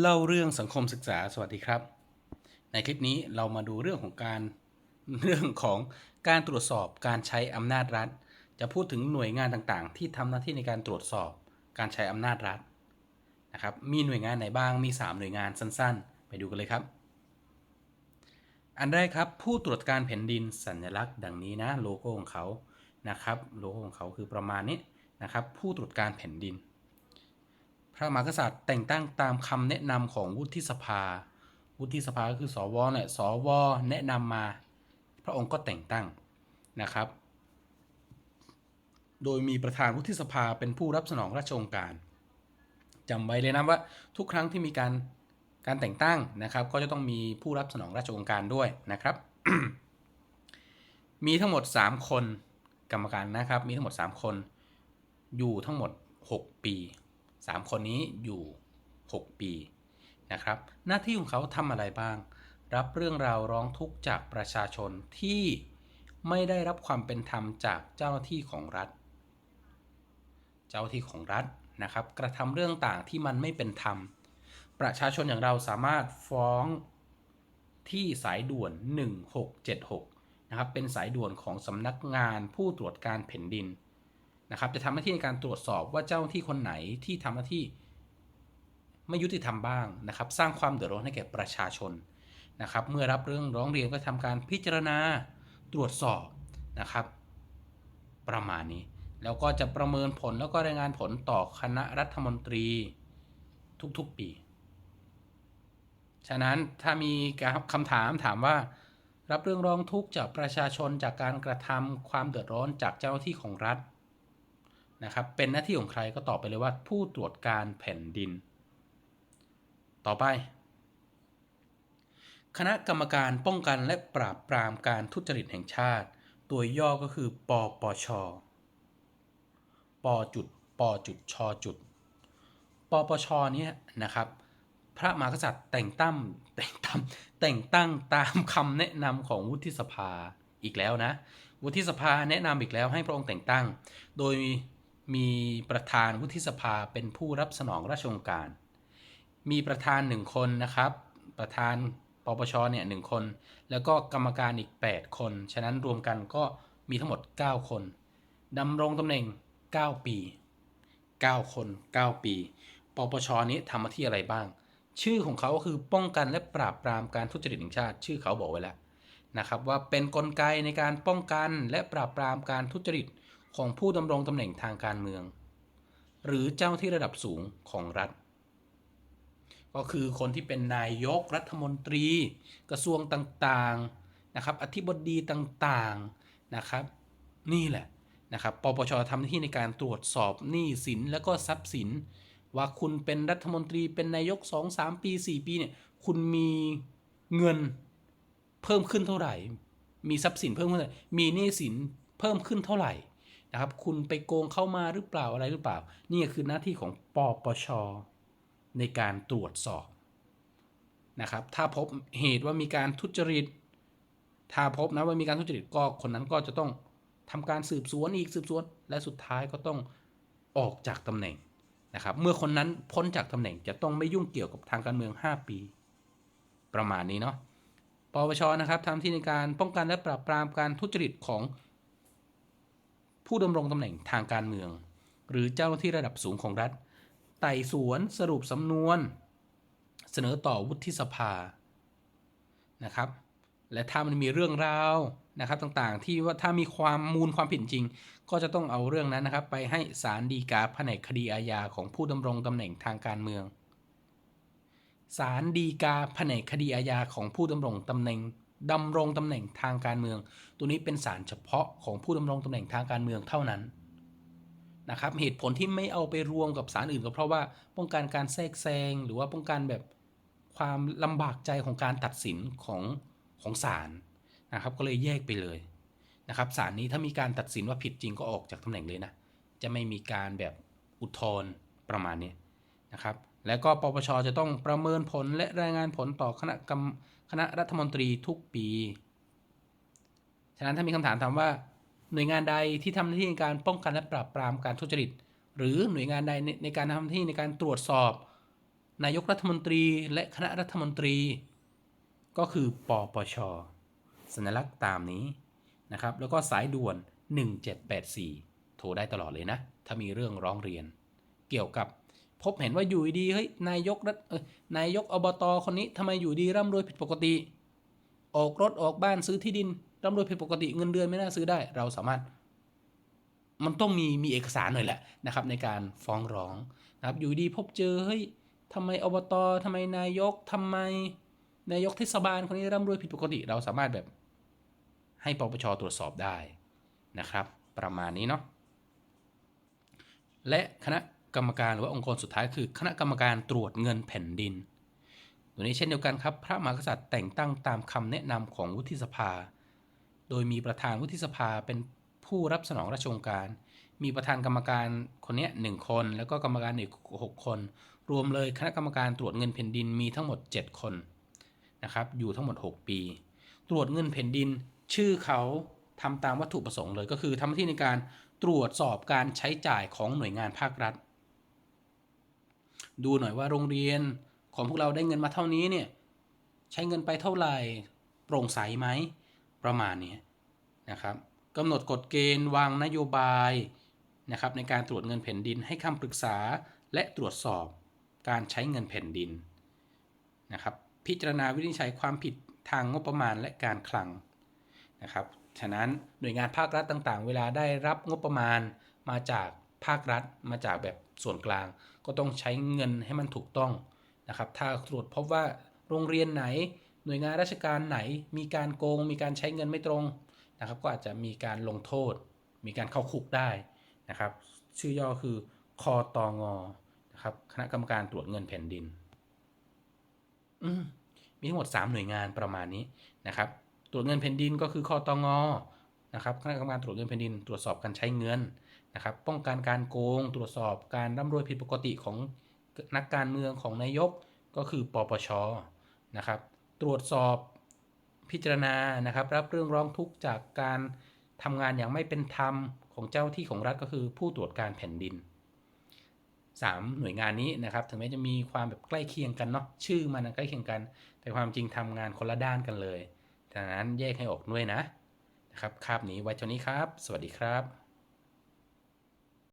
เล่าเรื่องสังคมศึกษาสวัสดีครับ ในคลิปนี้เรามาดูเรื่องของการเรื่องของการตรวจสอบการใช้อำนาจรัฐ จะพูดถึงหน่วยงานต่างๆ ที่ทำหน้าที่ในการตรวจสอบการใช้อำนาจรัฐนะครับมีหน่วยงานไหนบ้างมี 3 หน่วยงานสั้นๆ ไปดูกันเลยครับ อันแรกครับผู้ตรวจการแผ่นดินสัญลักษณ์ดังนี้นะโลโก้ของเขานะครับโลโก้ของเขาคือประมาณนี้นะครับผู้ตรวจการแผ่นดิน พระมหากษัตริย์แต่งตั้งตามคำแนะนำของวุฒิสภา วุฒิสภาก็คือสวเนี่ยสวแนะนำมา พระองค์ก็แต่งตั้งนะครับ โดยมีประธานวุฒิสภาเป็นผู้รับสนองราชองค์การจำไว้เลยนะว่าทุกครั้งที่มีการการแต่งตั้งนะครับ ก็จะต้องมีผู้รับสนองราชองค์การด้วยนะครับ มีทั้งหมด 3 คนกรรมการนะครับ มีทั้งหมด 3 คน อยู่ทั้งหมด 6 ปี 3 คนนี้อยู่ 6 ปีนะครับ หน้าที่ของเขาทำอะไรบ้าง รับเรื่องราวร้องทุกข์จากประชาชนที่ไม่ได้รับความเป็นธรรมจากเจ้าหน้าที่ของรัฐ เจ้าหน้าที่ของรัฐนะครับ กระทำเรื่องต่างที่มันไม่เป็นธรรม ประชาชนอย่างเราสามารถฟ้องที่สายด่วน 1676นะครับเป็นสายด่วนของสำนักงานผู้ตรวจการแผ่นดิน นะครับจะทำหน้าที่ในการตรวจสอบว่าเจ้าที่คนไหนที่ทำหน้าที่ไม่ยุติธรรมบ้างนะครับ สร้างความเดือดร้อนให้แก่ประชาชนนะครับ เมื่อรับเรื่องร้องเรียนก็ทำการพิจารณาตรวจสอบนะครับ ประมาณนี้ แล้วก็จะประเมินผลแล้วก็รายงานผลต่อคณะรัฐมนตรีทุกๆปี ฉะนั้นถ้ามีคำถามถามว่า รับเรื่องร้องทุกข์จากประชาชนจากการกระทำความเดือดร้อนจากเจ้าหน้าที่ของรัฐ นะครับเป็นหน้าที่ของใครก็ตอบไปเลยว่าผู้ตรวจการแผ่นดิน ต่อไป คณะกรรมการป้องกันและปราบปรามการทุจริตแห่งชาติ ตัวย่อก็คือปปชปจุดปจุดชจุดปปชเนี้นะครับ พระมหากษัตริย์แต่งตั้งแต่งตั้งแต่งตั้งตามคำแนะนำของวุฒิสภาอีกแล้วนะ วุฒิสภาแนะนำอีกแล้วให้พระองค์แต่งตั้ง โดย มีประธานวุฒิสภาเป็นผู้รับสนองราชองการ มีประธานหนึ่งคนนะครับ ประธานปปชเนี่ยหนึ่งคน แล้วก็กรรมการอีก 8 คน ฉะนั้นรวมกันก็มีทั้งหมด 9 คนดำรงตำแหน่ง 9 ปี 9 คน 9 ปี ปปชนี้ทำหน้าที่อะไรบ้าง ชื่อของเขาก็คือป้องกันและปราบปรามการทุจริตแห่งชาติ ชื่อเขาบอกไว้แล้วนะครับว่าเป็นนกลไกในการป้องกันและปราบปรามการทุจริต ของผู้ดำรงตำแหน่งทางการเมือง หรือเจ้าที่ระดับสูงของรัฐ ก็คือคนที่เป็นนายกรัฐมนตรี กระทรวงต่างๆนะครับอธิบดีต่างๆนะครับ นี่แหละนะครับปปชทำหน้าที่ในการตรวจสอบหนี้สินและก็ทรัพย์สิน ว่าคุณเป็นรัฐมนตรีเป็นนายก 2-3 ปี 4 ปีเนี่ยคุณมีเงินเพิ่มขึ้นเท่าไหร่ มีทรัพย์สินเพิ่มขึ้นเท่าไหร่มีหนี้สินเพิ่มขึ้นเท่าไหร่ นะครับ คุณไปโกงเข้ามาหรือเปล่าอะไรหรือเปล่า นี่คือหน้าที่ของปปช ในการตรวจสอบนะครับ ถ้าพบเหตุว่ามีการทุจริต ถ้าพบนะว่ามีการทุจริตก็คนนั้นก็จะต้องทำการสืบสวนอีกสืบสวน และสุดท้ายก็ต้องออกจากตำแหน่งนะครับ เมื่อคนนั้นพ้นจากตำแหน่งจะต้องไม่ยุ่งเกี่ยวกับทางการเมือง 5 ปี ประมาณนี้เนาะ ปปชนะครับทำที่ในการป้องกันและปราบปรามการทุจริตของ ผู้ดำรงตำแหน่งทางการเมือง หรือเจ้าหน้าที่ระดับสูงของรัฐ ไต่สวนสรุปสำนวน เสนอต่อวุฒิสภานะครับ และถ้ามันมีเรื่องราวนะครับต่างๆ ที่ว่าถ้ามีความมูลความผิดจริง ก็จะต้องเอาเรื่องนั้นนะครับ ไปให้ศาลฎีกาแผนกคดีอาญาของผู้ดำรงตำแหน่งทางการเมืองศาลฎีกาแผนกคดีอาญาของผู้ดำรงตำแหน่ง ดำรงตำแหน่งทางการเมือง ตัวนี้เป็นศาลเฉพาะของผู้ดำรงตำแหน่งทางการเมืองเท่านั้นนะครับเหตุผลที่ไม่เอาไปรวมกับศาลอื่นก็เพราะว่าป้องกันการแทรกแซงหรือว่าป้องกันแบบความลำบากใจของการตัดสินของของศาลนะครับก็เลยแยกไปเลยนะครับศาลนี้ถ้ามีการตัดสินว่าผิดจริงก็ออกจากตำแหน่งเลยนะจะไม่มีการแบบอุทธรณ์ประมาณนี้นะครับ แล้วก็ปปชจะต้องประเมินผลและรายงานผลต่อคณะกรรม คณะรัฐมนตรีทุกปี ฉะนั้นถ้ามีคำถามถามว่า หน่วยงานใดที่ทำหน้าที่ในการป้องกันและปราบปรามการทุจริต หรือหน่วยงานใดในในการทำหน้าที่ในการตรวจสอบ นายกรัฐมนตรีและคณะรัฐมนตรี ก็คือปปชสัญลักษณ์ตามนี้นะครับ แล้วก็สายด่วน 1784 โทรได้ตลอดเลยนะ ถ้ามีเรื่องร้องเรียน เกี่ยวกับ พบเห็นว่าอยู่ดีเฮ้ยนายกรัฐเอ้ยนายกอบตคนนี้ทำไมอยู่ดีร่ำรวยผิดปกติ ออกรถออกบ้านซื้อที่ดินร่ำรวยผิดปกติเงินเดือนไม่น่าซื้อได้ เราสามารถ มันต้องมีมีเอกสารหน่อยแหละนะครับ ในการฟ้องร้องนะครับ อยู่ดีพบเจอเฮ้ยทำไมอบตทำไมนายกทำไม นายกเทศบาลคนนี้ร่ำรวยผิดปกติ เราสามารถแบบให้ปปชตรวจสอบได้นะครับ ประมาณนี้เนาะและคณะ กรรมการหรือว่าองค์กรสุดท้ายคือคณะกรรมการตรวจเงินแผ่นดินตัวนี้เช่นเดียวกันครับ พระมหากษัตริย์แต่งตั้งตามคำแนะนำของวุฒิสภา โดยมีประธานวุฒิสภาเป็นผู้รับสนองราชองค์การ มีประธานกรรมการคนนี้หนึ่งคน แล้วก็กรรมการอีกหกคน รวมเลยคณะกรรมการตรวจเงินแผ่นดินมีทั้งหมด 7 คนนะครับอยู่ทั้งหมด 6 ปี ตรวจเงินแผ่นดินชื่อเขาทำตามวัตถุประสงค์เลยก็คือทำหน้าที่ในการตรวจสอบการใช้จ่ายของหน่วยงานภาครัฐ ดูหน่อยว่าโรงเรียนของพวกเราได้เงินมาเท่านี้เนี่ยใช้เงินไปเท่าไหร่โปร่งใสไหมประมาณนี้นะครับกำหนดกฎเกณฑ์วางนโยบายนะครับในการตรวจเงินแผ่นดินให้คำปรึกษาและตรวจสอบการใช้เงินแผ่นดินนะครับพิจารณาวินิจฉัยความผิดทางงบประมาณและการคลังนะครับ ฉะนั้นหน่วยงานภาครัฐต่างๆ เวลาได้รับงบประมาณมาจาก ภาครัฐมาจากแบบส่วนกลาง ก็ต้องใช้เงินให้มันถูกต้องนะครับ ถ้าตรวจพบว่าโรงเรียนไหน หน่วยงานราชการไหน มีการโกง มีการใช้เงินไม่ตรงนะครับ ก็อาจจะมีการลงโทษ มีการเข้าคุกได้นะครับ ชื่อย่อคือคอตองอนะครับคณะกรรมการตรวจเงินแผ่นดิน อืมมีทั้งหมด 3 หน่วยงานประมาณนี้นะครับ ตรวจเงินแผ่นดินก็คือคอตองอนะครับคณะกรรมการตรวจเงินแผ่นดิน ตรวจสอบการใช้เงิน นะครับป้องกันการโกงตรวจสอบการร่ำรวยผิดปกติของนักการเมืองของนายกก็คือปปชนะครับ ตรวจสอบพิจารณานะครับรับเรื่องร้องทุกข์จากการทำงานอย่างไม่เป็นธรรมของเจ้าที่ของรัฐก็คือผู้ตรวจการแผ่นดิน 3 หน่วยงานนี้นะครับถึงแม้จะมีความแบบใกล้เคียงกันเนาะชื่อมันใกล้เคียงกัน แต่ความจริงทำงานคนละด้านกันเลยดังนั้นแยกให้ออกด้วยนะนะครับคาบนี้ไว้เท่านี้ครับ สวัสดีครับ